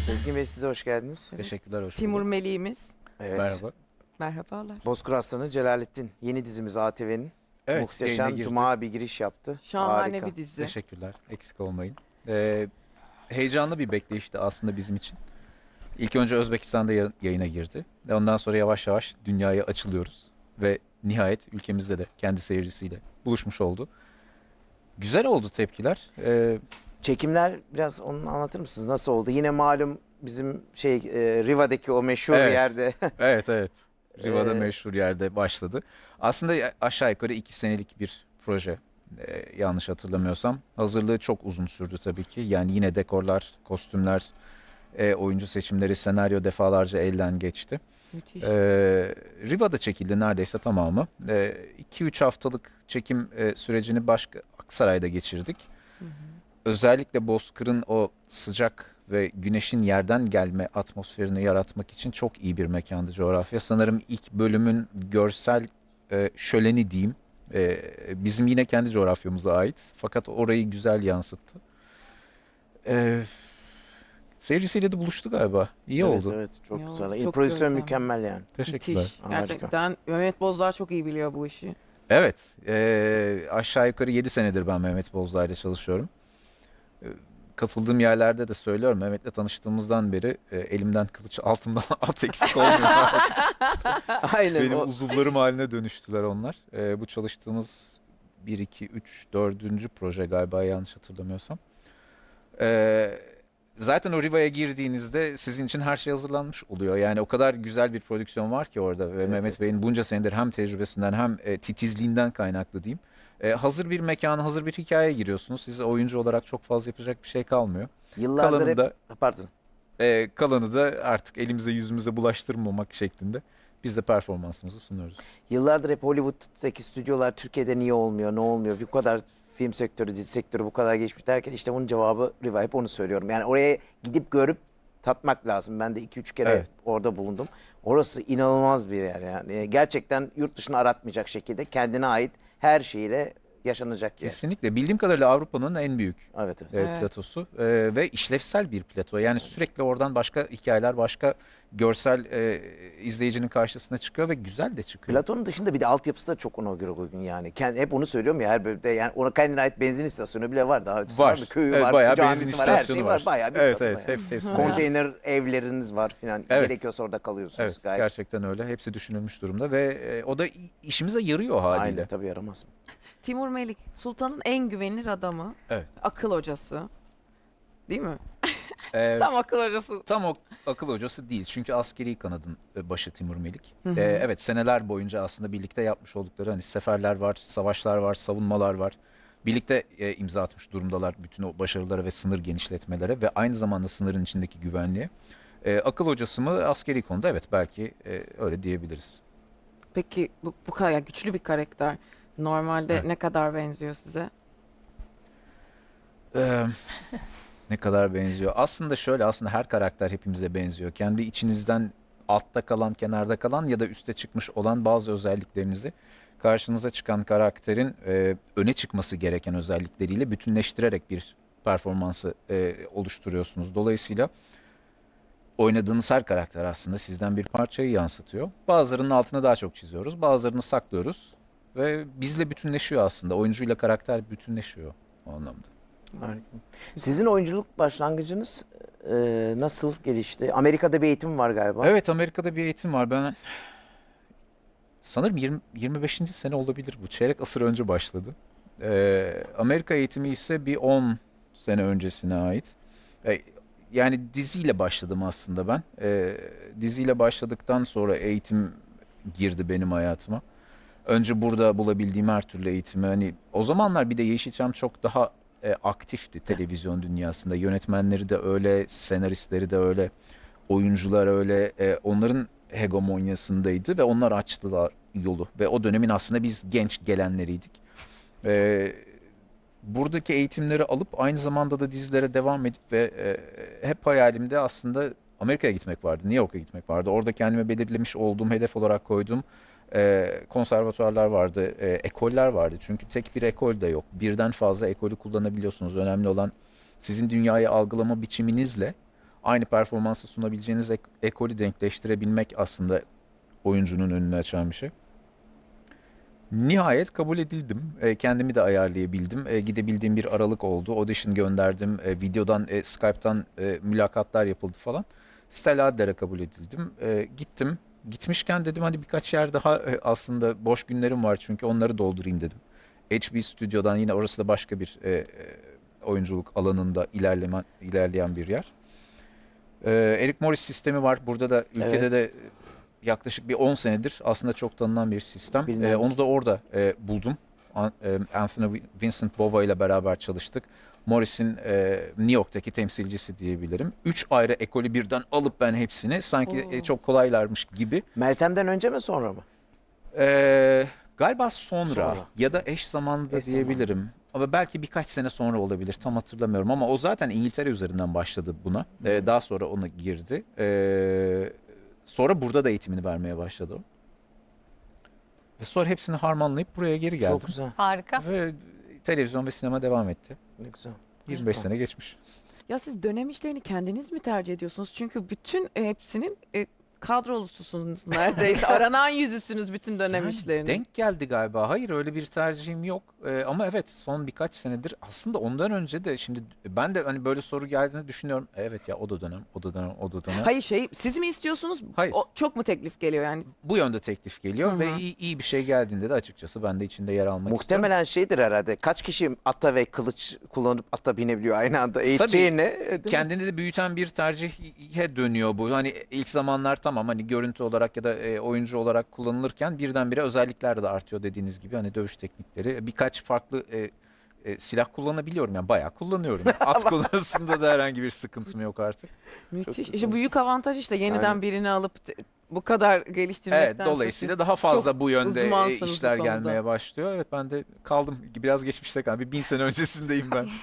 Sezgin Bey size hoş geldiniz. Teşekkürler, hoş Timur bulduk. Meliğimiz. Evet. Merhaba. Merhabalar. Bozkır Aslanı Celalettin yeni dizimiz ATV'nin. Evet, Muhteşem yayına girdi. Cuma bir giriş yaptı. Şahane Harika. bir dizi. Teşekkürler, eksik olmayın. Ee, heyecanlı bir bekleyişti aslında bizim için. İlk önce Özbekistan'da ya- yayına girdi. Ve ondan sonra yavaş yavaş dünyaya açılıyoruz. Ve nihayet ülkemizde de kendi seyircisiyle buluşmuş oldu. Güzel oldu tepkiler. Ee, Çekimler biraz onu anlatır mısınız? Nasıl oldu? Yine malum bizim şey e, Riva'daki o meşhur Evet. yerde. evet, evet. Riva'da Ee, meşhur yerde başladı. Aslında aşağı yukarı iki senelik bir proje. Ee, yanlış hatırlamıyorsam. Hazırlığı çok uzun sürdü tabii ki. Yani yine dekorlar, kostümler, e, oyuncu seçimleri, senaryo defalarca elden geçti. Müthiş. Ee, Riva'da çekildi neredeyse tamamı. 2-3 haftalık çekim e, sürecini başka Aksaray'da geçirdik. Hı hı. Özellikle Bozkır'ın o sıcak ve güneşin yerden gelme atmosferini yaratmak için çok iyi bir mekandı coğrafya. Sanırım ilk bölümün görsel e, şöleni diyeyim. e, bizim yine kendi coğrafyamıza ait. Fakat orayı güzel yansıttı. E, seyircisiyle de buluştu galiba. İyi evet, oldu. Evet çok Ya, güzel. çok güzel. mükemmel yani. Teşekkürler. Müthiş. Gerçekten Mehmet Bozdağ çok iyi biliyor bu işi. Evet, eee, aşağı yukarı 7 senedir ben Mehmet Bozdağ ile çalışıyorum. Katıldığım yerlerde de söylüyorum. Mehmet'le tanıştığımızdan beri e, elimden kılıç, altımdan at eksik olmuyor. Aynen. Benim o- uzuvlarım haline dönüştüler onlar. Eee, bu çalıştığımız 1, 2, 3, 4. proje galiba yanlış hatırlamıyorsam. Eee, zaten o Riva'ya girdiğinizde sizin için her şey hazırlanmış oluyor. Yani o kadar güzel bir prodüksiyon var ki orada ve Evet, Mehmet evet. Bey'in bunca senedir hem tecrübesinden hem e, titizliğinden kaynaklı diyeyim. E, hazır bir mekana, hazır bir hikayeye giriyorsunuz. Size oyuncu olarak çok fazla yapacak bir şey kalmıyor. Yıllardır Kalanı hep... da, Pardon. e, kalanı da artık elimize yüzümüze bulaştırmamak şeklinde biz de performansımızı sunuyoruz. Yıllardır hep Hollywood'daki stüdyolar Türkiye'de niye olmuyor, ne olmuyor? Bu kadar film sektörü, dizi sektörü bu kadar geçmiş derken işte bunun cevabı Riva. Hep onu söylüyorum. Yani oraya gidip görüp tatmak lazım. Ben de 2-3 kere Evet. orada bulundum. Orası inanılmaz bir yer yani. Gerçekten yurt dışını aratmayacak şekilde kendine ait her şeyle yaşanacak yer. Kesinlikle. Bildiğim kadarıyla Avrupa'nın en büyük Evet evet. e, Evet. platosu E, ve işlevsel bir plato. Yani sürekli oradan başka hikayeler, başka görsel e, izleyicinin karşısına çıkıyor ve güzel de çıkıyor. Platon'un dışında bir de altyapısı da çok ona göre uygun yani. Kendi, hep onu söylüyorum ya her bölümde yani ona kendine ait benzin istasyonu bile var. Daha ötesi var, Var. Köyü Evet, var, bayağı camisi benzin var, her şey var. Bayağı bir Evet evet yani. hepsi hepsi. var. Konteyner evleriniz var filan. Evet. Gerekiyorsa orada kalıyorsunuz Evet gayet. gerçekten öyle. Hepsi düşünülmüş durumda ve e, o da işimize yarıyor haliyle. Aynen tabii yaramaz mı? Timur Melik, Sultan'ın en güvenilir adamı. Evet. Akıl hocası. Değil mi? Ee, Tam akıl hocası. tam o akıl hocası değil. Çünkü askeri kanadın e, başı Timur Melik. Hı hı. Ee, evet seneler boyunca aslında birlikte yapmış oldukları hani seferler var, savaşlar var, savunmalar var. Birlikte e, imza atmış durumdalar bütün o başarılara ve sınır genişletmelere ve aynı zamanda sınırın içindeki güvenliğe. Ee, akıl hocası mı askeri konuda evet belki e, öyle diyebiliriz. Peki bu, bu kadar güçlü bir karakter. Normalde Evet. ne kadar benziyor size? Ee, ne kadar benziyor. Aslında şöyle aslında her karakter hepimize benziyor. Kendi içinizden altta kalan, kenarda kalan ya da üste çıkmış olan bazı özelliklerinizi karşınıza çıkan karakterin e, öne çıkması gereken özellikleriyle bütünleştirerek bir performansı e, oluşturuyorsunuz. Dolayısıyla oynadığınız her karakter aslında sizden bir parçayı yansıtıyor. Bazılarının altını daha çok çiziyoruz, bazılarını saklıyoruz ve bizle bütünleşiyor aslında. Oyuncuyla karakter bütünleşiyor o anlamda. Harika. Sizin oyunculuk başlangıcınız e, nasıl gelişti? Amerika'da bir eğitim var galiba. Evet Amerika'da bir eğitim var. Ben sanırım 20, 25. sene olabilir bu. Çeyrek asır önce başladı. Ee, Amerika eğitimi ise bir 10 sene öncesine ait. Ee, yani diziyle başladım aslında ben. Ee, diziyle başladıktan sonra eğitim girdi benim hayatıma. Önce burada bulabildiğim her türlü eğitimi hani o zamanlar bir de Yeşilçam çok daha e, aktifti televizyon dünyasında. Yönetmenleri de öyle, senaristleri de öyle, oyuncular öyle. e, onların hegemonyasındaydı ve onlar açtılar yolu ve o dönemin aslında biz genç gelenleriydik. E, buradaki eğitimleri alıp aynı zamanda da dizilere devam edip ve e, hep hayalimde aslında Amerika'ya gitmek vardı, New York'a gitmek vardı. Orada kendime belirlemiş olduğum hedef olarak koyduğum e, konservatuarlar vardı, e, ekoller vardı. Çünkü tek bir ekol de yok. Birden fazla ekolü kullanabiliyorsunuz. Önemli olan sizin dünyayı algılama biçiminizle aynı performansı sunabileceğiniz ek- ekolü denkleştirebilmek aslında oyuncunun önünü açan bir şey. Nihayet kabul edildim. E, kendimi de ayarlayabildim. E, gidebildiğim bir aralık oldu. Audition gönderdim. E, videodan, e, Skype'tan e, mülakatlar yapıldı falan. Stella Adler'e kabul edildim. E, gittim. Gitmişken dedim hani birkaç yer daha e, aslında boş günlerim var çünkü onları doldurayım dedim. HB Stüdyo'dan yine orası da başka bir e, e, oyunculuk alanında ilerleme, ilerleyen bir yer. E, Eric Morris sistemi var. Burada da ülkede Evet. de yaklaşık bir 10 senedir aslında çok tanınan bir sistem. E, onu da orada e, buldum. An- e, Anthony Vincent Bova ile beraber çalıştık. Morris'in e, New York'taki temsilcisi diyebilirim. Üç ayrı ekolü birden alıp ben hepsini sanki e, çok kolaylarmış gibi. Meltem'den önce mi sonra mı? E, galiba sonra, Sonra. ya da eş zamanlı da Eş diyebilirim. Ama belki birkaç sene sonra olabilir. Tam hatırlamıyorum ama o zaten İngiltere üzerinden başladı buna. E, daha sonra ona girdi. E, sonra burada da eğitimini vermeye başladı o. Ve sonra hepsini harmanlayıp buraya geri geldim. Çok güzel. Harika. Ve televizyon ve sinema devam etti. Ne güzel. 25 Süper. sene geçmiş. Ya siz dönem işlerini kendiniz mi tercih ediyorsunuz? Çünkü bütün e, hepsinin e, kadrolususunuz neredeyse. Aranan yüzüsünüz bütün dönem Yani işlerinin. Denk geldi galiba. Hayır öyle bir tercihim yok. Ee, ama evet son birkaç senedir aslında ondan önce de şimdi ben de hani böyle soru geldiğini düşünüyorum. Evet ya o da dönem, o da dönem, o da dönem. Hayır şey siz mi istiyorsunuz? Hayır. O, çok mu teklif geliyor yani? Bu yönde teklif geliyor ve iyi, iyi bir şey geldiğinde de açıkçası ben de içinde yer almak istiyorum. Muhtemelen şeydir herhalde. Kaç kişi ata ve kılıç kullanıp ata binebiliyor aynı anda? Eğiteceğine. değil mi? Kendini de büyüten bir tercihe dönüyor bu. Hani ilk zamanlar tamam hani görüntü olarak ya da e, oyuncu olarak kullanılırken birdenbire özellikler de artıyor dediğiniz gibi. Hani dövüş teknikleri birkaç farklı e, e, silah kullanabiliyorum yani bayağı kullanıyorum. At konusunda da herhangi bir sıkıntım yok artık. Müthiş. İşte büyük avantaj işte yeniden Aynen. birini alıp bu kadar geliştirmekten. Evet dolayısıyla daha fazla bu yönde e, bu işler konuda. gelmeye başlıyor. Evet ben de kaldım. Biraz geçmişte kaldım. Bir bin sene öncesindeyim ben.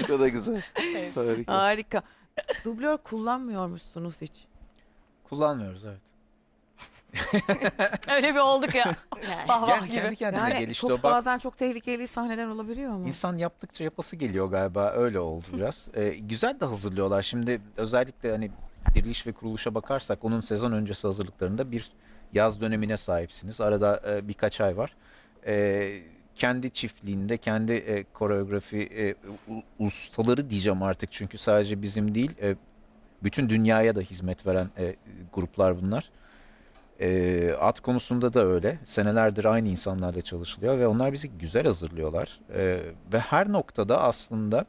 O da güzel. Evet. Harika. Harika. Dublör kullanmıyormuşsunuz hiç. Kullanmıyoruz evet. Öyle bir olduk ya. Vah vah Yani gibi. kendi kendine Yani gelişti çok o. Bak bazen çok tehlikeli sahneler olabiliyor ama. İnsan yaptıkça yapası geliyor galiba öyle oldu biraz. Ee, güzel de hazırlıyorlar. Şimdi özellikle hani diriliş ve kuruluşa bakarsak onun sezon öncesi hazırlıklarında bir yaz dönemine sahipsiniz. Arada e, birkaç ay var. Ee, kendi çiftliğinde kendi e, koreografi e, ustaları diyeceğim artık çünkü sadece bizim değil e, bütün dünyaya da hizmet veren e, gruplar bunlar. E, at konusunda da öyle. Senelerdir aynı insanlarla çalışılıyor ve onlar bizi güzel hazırlıyorlar. E, ve her noktada aslında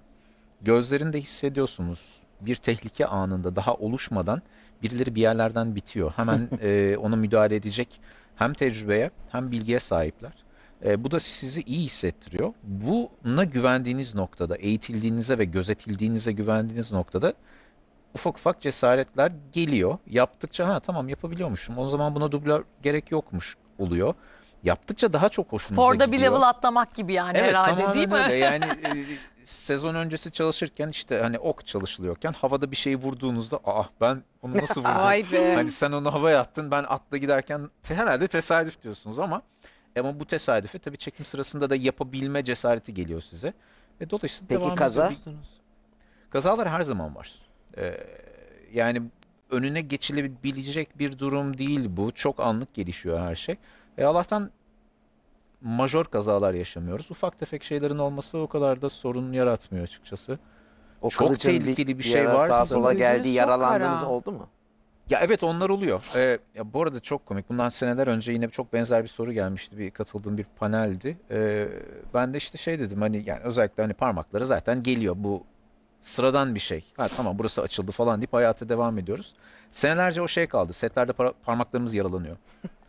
gözlerinde hissediyorsunuz bir tehlike anında daha oluşmadan birileri bir yerlerden bitiyor. Hemen e, ona müdahale edecek hem tecrübeye hem bilgiye sahipler. E, bu da sizi iyi hissettiriyor. Buna güvendiğiniz noktada, eğitildiğinize ve gözetildiğinize güvendiğiniz noktada ufak ufak cesaretler geliyor. Yaptıkça ha tamam yapabiliyormuşum. O zaman buna dublör gerek yokmuş oluyor. Yaptıkça daha çok hoşunuza Sporda bir gidiyor. level atlamak gibi yani Evet herhalde tamamen değil mi? öyle. Yani e, sezon öncesi çalışırken işte hani ok çalışılıyorken havada bir şey vurduğunuzda ah ben onu nasıl vurdum? Hani sen onu havaya attın ben atla giderken herhalde tesadüf diyorsunuz ama ama bu tesadüfü tabii çekim sırasında da yapabilme cesareti geliyor size. Ve dolayısıyla Peki devam kaza? Kazalar her zaman var. Ee, yani önüne geçilebilecek bir durum değil bu. Çok anlık gelişiyor her şey. E Allah'tan majör kazalar yaşamıyoruz. Ufak tefek şeylerin olması o kadar da sorun yaratmıyor açıkçası. O Çok tehlikeli bir şey yara varsa- Sağa sola Gözünüz geldi çok yaralandığınız kara. oldu mu? Ya evet onlar oluyor. Ee, ya bu arada çok komik. Bundan seneler önce yine çok benzer bir soru gelmişti. Bir katıldığım bir paneldi. Ee, ben de işte şey dedim hani yani özellikle hani parmakları zaten geliyor. Bu sıradan bir şey. Ha tamam burası açıldı falan deyip hayata devam ediyoruz. Senelerce o şey kaldı. Setlerde para- parmaklarımız yaralanıyor.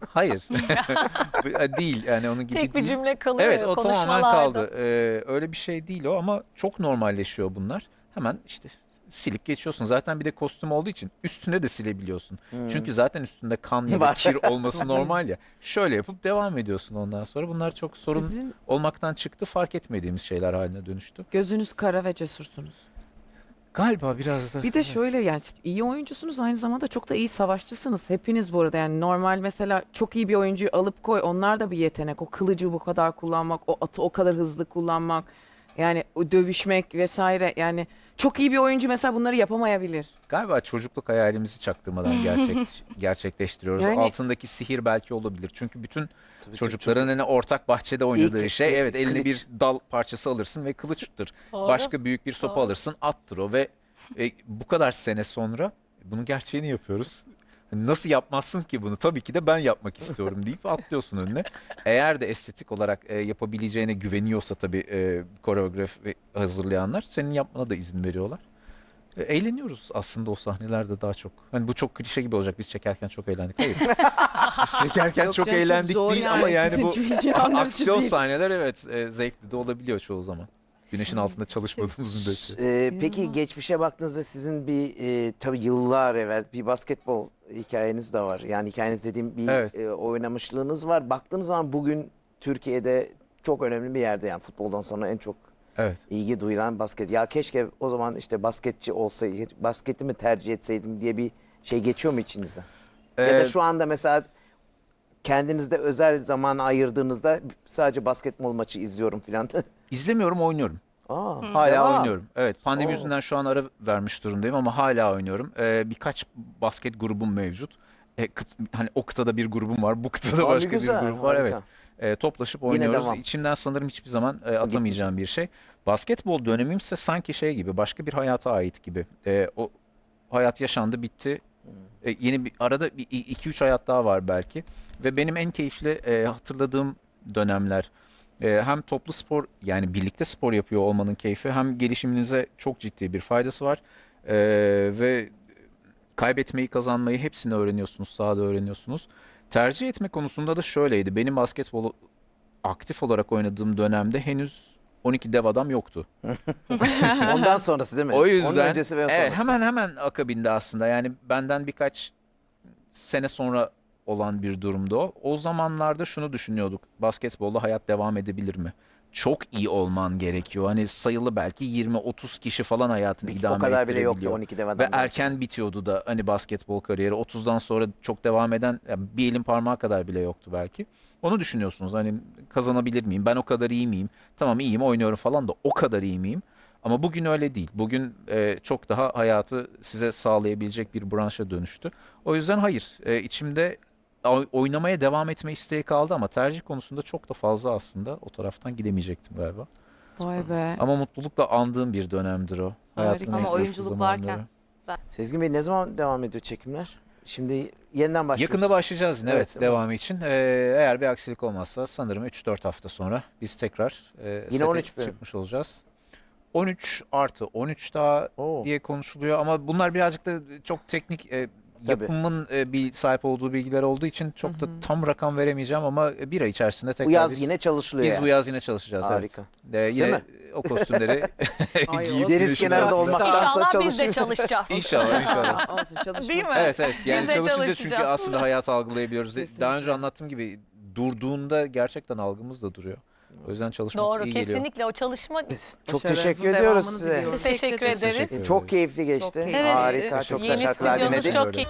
Hayır. değil yani onun gibi Tek bir değil. cümle kalıyor Evet o tamamen konuşmalarda. kaldı. Ee, öyle bir şey değil o ama çok normalleşiyor bunlar. Hemen işte silip geçiyorsun. Zaten bir de kostüm olduğu için üstüne de silebiliyorsun. Çünkü zaten üstünde kan ya da Var. kir olması normal ya. Şöyle yapıp devam ediyorsun ondan sonra. Bunlar çok sorun Sizin olmaktan çıktı. Fark etmediğimiz şeyler haline dönüştü. gözünüz kara ve cesursunuz. Galiba biraz da. Bir de şöyle yani iyi oyuncusunuz aynı zamanda çok da iyi savaşçısınız. Hepiniz bu arada yani normal mesela çok iyi bir oyuncuyu alıp koy onlar da bir yetenek. O kılıcı bu kadar kullanmak, o atı o kadar hızlı kullanmak. Yani o dövüşmek vesaire yani çok iyi bir oyuncu mesela bunları yapamayabilir. Galiba çocukluk hayalimizi çaktırmadan gerçek, gerçekleştiriyoruz. Yani- Altındaki sihir belki olabilir. Çünkü bütün Tabii çocukların hani ortak bahçede oynadığı İlk- şey ilk evet eline kılıç. bir dal parçası alırsın ve kılıçtır. Doğru. Başka büyük bir sopa Doğru. alırsın attır o ve e, bu kadar sene sonra bunun gerçeğini yapıyoruz. Nasıl yapmazsın ki bunu? Tabii ki de ben yapmak istiyorum deyip atlıyorsun önüne. Eğer de estetik olarak e, yapabileceğine güveniyorsa tabii e, koreograf ve hazırlayanlar senin yapmana da izin veriyorlar. E, eğleniyoruz aslında o sahnelerde daha çok. Hani bu çok klişe gibi olacak. Biz çekerken çok eğlendik. Hayır. Biz çekerken Yok çok canım, eğlendik zor değil ama yani Sizin bu aksiyon değil. sahneler evet e, zevkli de olabiliyor çoğu zaman. Güneşin altında çalışmadığımız müddetçe. Ee, peki geçmişe baktığınızda sizin bir e, tabii yıllar evvel bir basketbol hikayeniz de var. Yani hikayeniz dediğim bir Evet. e, oynamışlığınız var. Baktığınız zaman bugün Türkiye'de çok önemli bir yerde yani futboldan sonra en çok Evet. ilgi duyulan basket. Ya keşke o zaman işte basketçi olsaydı, basketi mi tercih etseydim diye bir şey geçiyor mu içinizden? ya da Ee, şu anda mesela kendinizde özel zaman ayırdığınızda sadece basketbol maçı izliyorum filan. İzlemiyorum oynuyorum. Aa, Hala devam. oynuyorum. Evet pandemi Oo. yüzünden şu an ara vermiş durumdayım ama hala oynuyorum. Ee, birkaç basket grubum mevcut. E, kıt- hani o kıtada bir grubum var, bu kıtada Aa, başka güzel, bir grup var. Evet. harika. E, toplaşıp oynuyoruz. devam. İçimden sanırım hiçbir zaman e, atamayacağım bir şey. Basketbol dönemimse sanki şey gibi, başka bir hayata ait gibi. E, o hayat yaşandı, bitti. Hmm. E, yeni bir arada 2-3 hayat daha var belki. Ve benim en keyifli e, hatırladığım dönemler e, hem toplu spor yani birlikte spor yapıyor olmanın keyfi hem gelişiminize çok ciddi bir faydası var. E, ve kaybetmeyi kazanmayı hepsini öğreniyorsunuz, sahada öğreniyorsunuz. Tercih etme konusunda da şöyleydi. Benim basketbolu aktif olarak oynadığım dönemde henüz 12 dev adam yoktu. Ondan sonrası değil mi? O Onun yüzden öncesi ve evet, sonrası. hemen hemen akabinde aslında yani benden birkaç sene sonra olan bir durumda o. O zamanlarda şunu düşünüyorduk. Basketbolda hayat devam edebilir mi? Çok iyi olman gerekiyor. Hani sayılı belki 20-30 kişi falan hayatını Bir- idame o kadar bile yoktu ettirebiliyor. 12 dev Ve adam. erken bitiyordu da hani basketbol kariyeri. 30'dan sonra çok devam eden ya bir elin parmağı kadar bile yoktu belki. Onu düşünüyorsunuz hani kazanabilir miyim? Ben o kadar iyi miyim? Tamam iyiyim oynuyorum falan da o kadar iyi miyim? Ama bugün öyle değil. Bugün e, çok daha hayatı size sağlayabilecek bir branşa dönüştü. O yüzden hayır. E, içimde oynamaya devam etme isteği kaldı ama tercih konusunda çok da fazla aslında o taraftan gidemeyecektim galiba. Vay be. Ama mutlulukla andığım bir dönemdir o. Hayatımın en Ama oyunculuk zamanları. varken. Sezgin Bey ne zaman devam ediyor çekimler? Şimdi yeniden başlıyorsunuz. Yakında başlayacağız yine Evet, evet, değil mi? devamı için. Ee, eğer bir aksilik olmazsa sanırım 3-4 hafta sonra biz tekrar e, sete 13 bölüm. çıkmış olacağız. 13 artı 13 daha Oo. diye konuşuluyor ama bunlar birazcık da çok teknik e, Tabii. yapımın e, bir sahip olduğu bilgiler olduğu için çok da tam rakam veremeyeceğim ama bir ay içerisinde tekrar Bu yaz biz, yine çalışılıyor biz yani. bu yaz yine çalışacağız. Harika. Evet. Ee, yine mi? o kostümleri Ay, giyip Deniz kenarında olmaktansa İnşallah biz de çalışacağız. İnşallah inşallah. Olsun çalışma. Değil mi? Evet evet. Yani Biz de çalışınca çünkü çalışacağız. aslında hayatı algılayabiliyoruz. Kesinlikle. Daha önce anlattığım gibi durduğunda gerçekten algımız da duruyor. O yüzden çalışmak Doğru iyi geliyor. kesinlikle o çalışma Biz çok Başarınızın teşekkür ediyoruz devamını size. diliyoruz. teşekkür Teşekkür ederiz. ederiz. Çok keyifli geçti. keyifli. Evet. Harika. Çok güzel Yeni şarkılar stüdyonuz dinledik. çok iyi.